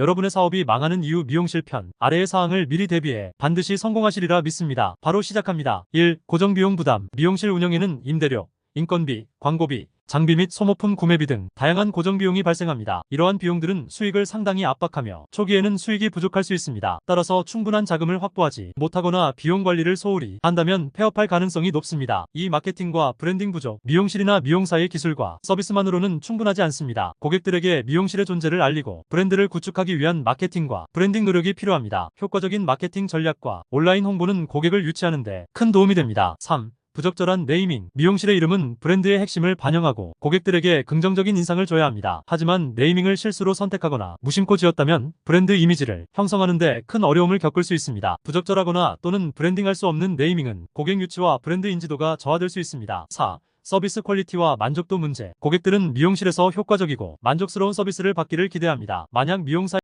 여러분의 사업이 망하는 이유 미용실 편 아래의 사항을 미리 대비해 반드시 성공하시리라 믿습니다. 바로 시작합니다. 1. 고정비용 부담 미용실 운영에는 임대료, 인건비, 광고비, 장비 및 소모품 구매비 등 다양한 고정 비용이 발생합니다. 이러한 비용들은 수익을 상당히 압박하며 초기에는 수익이 부족할 수 있습니다. 따라서 충분한 자금을 확보하지 못하거나 비용 관리를 소홀히 한다면 폐업할 가능성이 높습니다. 이 마케팅과 브랜딩 부족, 미용실이나 미용사의 기술과 서비스만으로는 충분하지 않습니다. 고객들에게 미용실의 존재를 알리고 브랜드를 구축하기 위한 마케팅과 브랜딩 노력이 필요합니다. 효과적인 마케팅 전략과 온라인 홍보는 고객을 유치하는 데 큰 도움이 됩니다. 3. 부적절한 네이밍. 미용실의 이름은 브랜드의 핵심을 반영하고 고객들에게 긍정적인 인상을 줘야 합니다. 하지만 네이밍을 실수로 선택하거나 무심코 지었다면 브랜드 이미지를 형성하는 데 큰 어려움을 겪을 수 있습니다. 부적절하거나 또는 브랜딩할 수 없는 네이밍은 고객 유치와 브랜드 인지도가 저하될 수 있습니다. 4. 서비스 퀄리티와 만족도 문제. 고객들은 미용실에서 효과적이고 만족스러운 서비스를 받기를 기대합니다. 만약 미용사